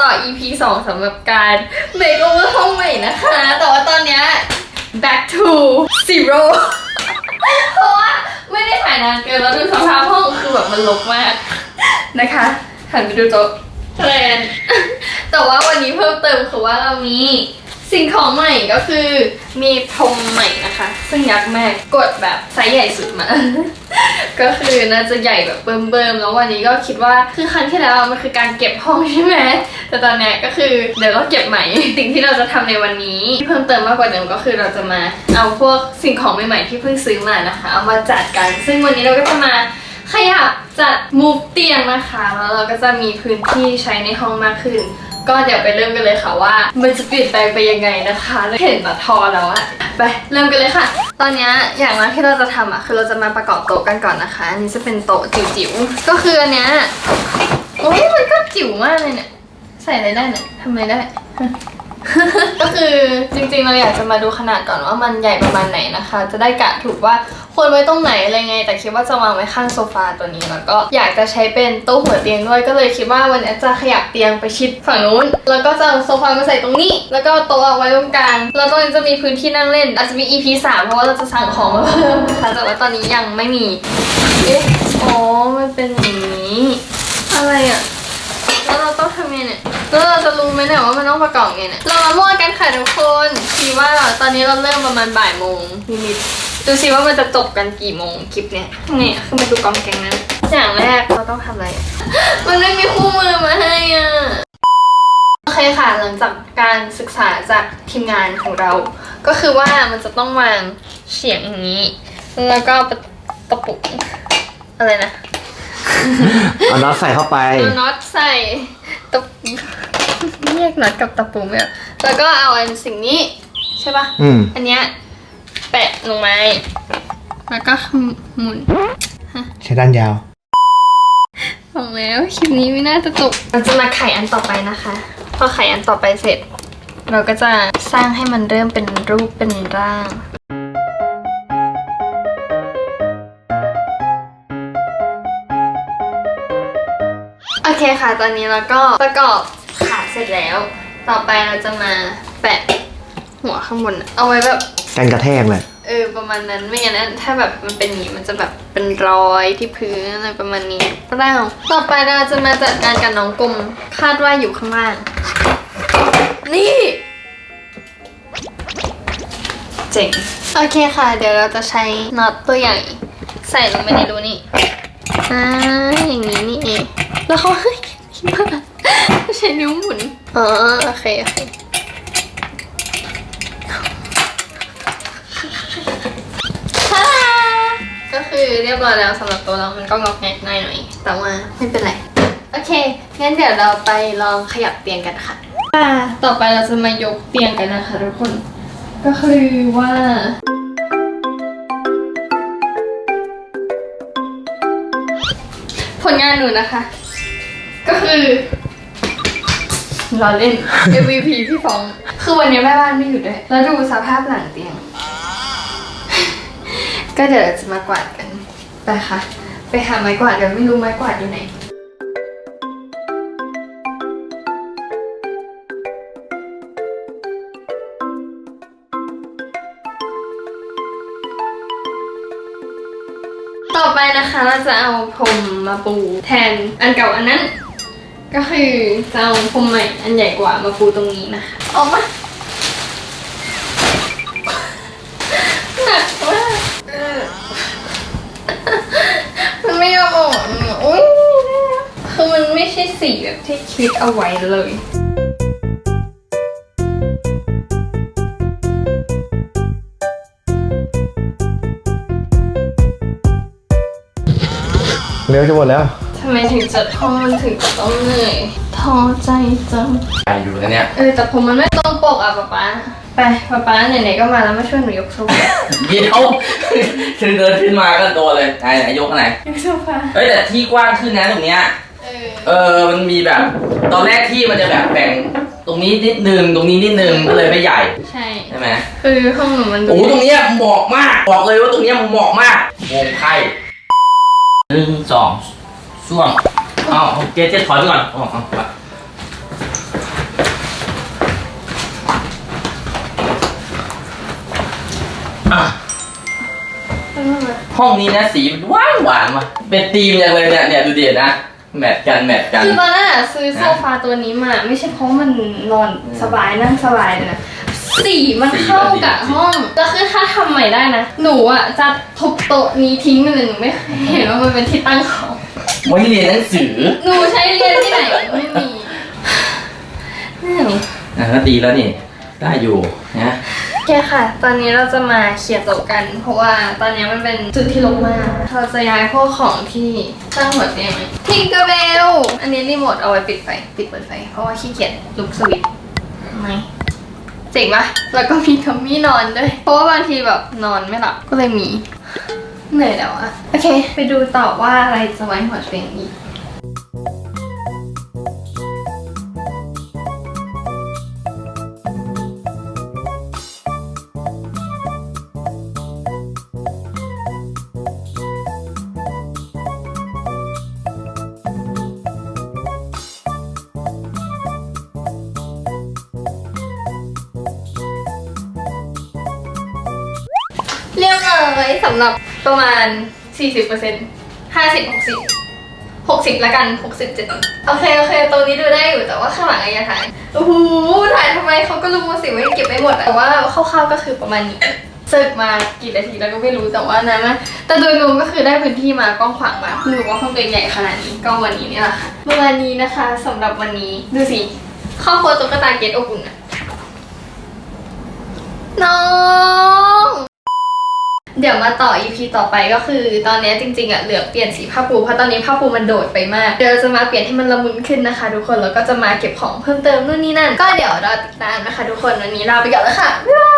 ต่อ EP 2สำหรับการ make over ห้องใหม่นะคะ แต่ว่าตอนเนี้ย back to zero เพราะว่าไม่ได้ถ่ายนานเกินแล้วดูสภาพห้องคือแบบมันรกมากนะคะหันไปดูโต๊ะแทนแต่ว่าวันนี้เพิ่มเติมคือว่าเรามี สิ่งของใหม่ก็คือมีพรมใหม่นะคะ ซึ่งยักษ์แมากดแบบไซส์ใหญ่สุดมา ก็คือน่าจะใหญ่แบบเบิ่มๆแล้ววันนี้ก็คิดว่าคือครั้งที่แล้วมันคือการเก็บห้องใช่ไหมแต่ตอนเนี้ยก็คือเดี๋ยวเราเก็บใหม่ สิ่งที่เราจะทำในวันนี้ที่เพิ่มเติมมากกว่าเดิมก็คือเราจะมาเอาพวกสิ่งของใหม่ๆที่เพิ่งซื้อมานะคะ เอามาจัดกัน ซึ่งวันนี้เราก็จะมาขยับจัดมูฟเตียงนะคะแล้วเราก็จะมีพื้นที่ใช้ในห้องมากขึ้น ก็เดี๋ยวไปเริ่มกันเลยค่ะว่า มันจะเปลี่ยนแปลงไปยังไงนะคะเห็นตัดทอแล้วอะไปเริ่มกันเลยค่ะ ตอนนี้อย่างแรกที่เราจะทำอะคือเราจะมาประกอบโต๊ะกันก่อนนะคะอันนี้จะเป็นโต๊ะจิ๋วๆก็คืออันเนี้ยโอ้ยมันก็จิ๋วมากเลยเนี่ยใส่อะไรได้เนี่ยทำอะไรได้ก็คือจริงๆเราอยากจะมาดูขนาดก่อนว่ามันใหญ่ประมาณไหนนะคะ จะได้กะถูกว่า ควรไว้ตรงไหนอะไรไง แต่คิดว่าจะวางไว้ข้างโซฟาตัวนี้แล้วก็อยากจะใช้เป็นโต๊ะหัวเตียงด้วยก็เลยคิดว่าวันนี้จะขยับเตียงไปชิดฝั่งนู้น แล้วก็จะโซฟามาใส่ตรงนี้ แล้วก็โต๊ะเอาไว้ตรงกลางแล้วตรงนี้จะมีพื้นที่นั่งเล่น อาจจะมี EP 3เพราะว่าเราจะสั่งของมาเพิ่มแต่ว่าตอนนี้ยังไม่มีเอ๊ะอ๋อมันเป็นอย่างนี้ อะไรอะแล้วเราต้องทำยังไงเนี่ยแล้วเราจะรู้ไหมเนี่ยว่ามันต้องประกอบไงเนี่ยเรามามั่วกันค่ะทุกคนคิดว่าตอนนี้เราเริ่มประมาณบ่ายโมงนิดๆ ดูสิว่ามันจะจบกันกี่โมงคลิปเนี่ยเนี่ยคือมาดูกองแกงนั้นอย่างแรกเราต้องทำอะไร มันไม่มีคู่มือมาให้อะ โอเคค่ะหลังจากการศึกษาจากทีมงานของเรา ก็คือว่ามันจะต้องวางเฉียงอย่างนี้ แล้วก็ประตะปุกอะไรนะ เอาน็อตใส่เข้าไป เอาน็อตใส่ตะปูเรียกน็อตกับตะปูไม่เอาแล้วก็เอาอันสิ่งนี้ใช่ปะอืม อันเนี้ย แปะลงมาแล้วก็หมุนใช้ด้านยาวบอกแล้วคลิปนี้ไม่น่าจะจบเราจะมาไขอันต่อไปนะคะ พอไขอันต่อไปเสร็จ เราก็จะสร้างให้มันเริ่มเป็นรูปเป็นร่างโอเคค่ะ ตอนนี้เราก็ประกอบขาเสร็จแล้ว ต่อไปเราจะมาแปะหัวข้างบน เอาไว้แบบ กันกระแทกเลยเออประมาณนั้นไม่งั้นนะถ้าแบบมันเป็นอย่างนี้มันจะแบบเป็นรอยที่พื้นอะไรประมาณนี้เปล่าต่อไปเราจะมาจัดการกับน้องกลมคาดว่าอยู่ข้างล่าง นี่เจ๋งโอเคค่ะ เดี๋ยวเราจะใช้น็อตตัวใหญ่ ใส่ลงไปในรูนี่อ่าอย่างนี้นี่เองแล้วเขาให้คิดว่าใช้นิ้วหมุนอ๋อโอเคโอเค ฮ่า ก็คือเรียบร้อยแล้วสำหรับตัวเรามันก็งอกแงกหน่อยหน่อยแต่ว่าไม่เป็นไร โอเค งั้นเดี๋ยวเราไปลองขยับเตียงกันค่ะอ่าต่อไปเราจะมายกเตียงกันนะคะทุกคน ก็คือว่าผลงานหนูนะคะ ก็คือเราเล่น MVP พี่ฟอง คือวันนี้แม่บ้านไม่อยู่ด้วย แล้วดูสภาพหลังเตียง ก็เดี๋ยวเราจะมากวาดกัน ไปค่ะ ไปหาไม้กวาดเดี๋ยวไม่รู้ไม้กวาดอยู่ไหนต่อไปนะคะเราจะเอาพรมมาปูแทนอันเก่าอันนั้น ก็คือจะเอาพรมใหม่อันใหญ่กว่ามาปูตรงนี้นะคะออกมา สีแบบที่คิดเอาไว้เลย เร็วจะหมดแล้ว ทำไมถึงจะท้อมันถึงจะต้องเหนื่อยท้อใจจังใหญ่อยู่นะเนี่ย เออแต่ผมมันไม่ตรงปกอะป๊าป๊าไปป๊าป๊าไหนๆก็มาแล้วมาช่วยหนูยกโซฟาเดี๋ยวคือเดินขึ้นมาก็โดนเลยไหนไหนยกอันไหน ยกโซฟา เฮ้ยแต่ที่กว้างขึ้นนะตรงเนี้ย เออมันมีแบบ ตอนแรกที่มันจะแบบแบ่งตรงนี้นิดนึงตรงนี้นิดนึงก็เลยไม่ใหญ่ใช่ ใช่ไหมคือห้องหนูมันโอ้ตรงเนี้ยเหมาะมากบอกเลยว่าตรงเนี้ยเหมาะมากวงไพ่หนึ่งสองช่วงเอ้าเจ๊เจ๊ถอยไปก่อนโอ้อาอะ ห้องนี้นะสีมันหวานหวานมาเป็นธีมอย่างเลยเนี่ยเนี่ยดูเด่นนะ แมทกันแมทกัน คือตอนนั้นอะซื้อโซฟาตัวนี้มา ไม่ใช่เพราะมันนอนสบายนั่งสบายเลยนะสีมันเข้ากับห้องแล้วคือถ้าทำใหม่ได้นะ หนูอะจะทุบโต๊ะนี้ทิ้งไปเลยหนูไม่เคยเห็นว่ามันเป็นที่ตั้งของไว้เรียนหนังสือหนูใช้เรียนที่ไหนไม่มี ไม่รู้อะก็ดีแล้วนี่ ได้อยู่นะโอ เคค่ะ ตอนนี้เราจะมาเคลียร์โต๊ะกัน เพราะว่าตอนนี้มันเป็นจุดที่รกมาก เราจะย้ายพวกของที่ตั้งหัวเตียงทิงเกอร์เบล อันนี้รีโมทเอาไว้ปิดไฟ ปิดเปิดไฟ เพราะว่าขี้เกียจลุกสวิตช์ไหมเจ๋งปะแล้วก็มีคัมมี่นอนด้วย เพราะว่าบางทีแบบนอนไม่หลับ ก็เลยมี เหนื่อยแล้วอะโอเค ไปดูต่อว่าอะไรจะไว้หัวเตียงอีก รียบร้อยสำหรับประมาณ 40% 50 60 60ละกัน60 70โอเคโอเคตรงนี้ดูได้อยู่แต่ว่าข้างหลังอะอย่าถ่ายโอ้โหถ่ายทำไมเขาก็รู้ว่าสิว่าเก็บไม่หมดอะแต่ว่าคร่าวๆก็คือประมาณนี้สึกมากี่นาทีแล้วก็ไม่รู้แต่ว่านะนะแต่โดยรวมก็คือได้พื้นที่มากว้างขวางมากคือว่าห้องตัวเองใหญ่ขนาดนี้ก็วันนี้นี่แหละค่ะประมาณนี้นะคะสำหรับวันนี้ดูสิครอบครัวตุ๊กตาเกตอบอุ่นอะน้อง เดี๋ยวมาต่อ EP ต่อไปก็คือ ตอนนี้จริงๆอะเหลือเปลี่ยนสีผ้าปูเพราะตอนนี้ผ้าปูมันโดดไปมาก เดี๋ยวจะมาเปลี่ยนให้มันละมุนขึ้นนะคะ ทุกคนแล้วก็จะมาเก็บของเพิ่มเติมนู่นนี่นั่น ก็เดี๋ยวรอติดตามนะคะ ทุกคนวันนี้ลาไปก่อนแล้วค่ะบ๊ายบาย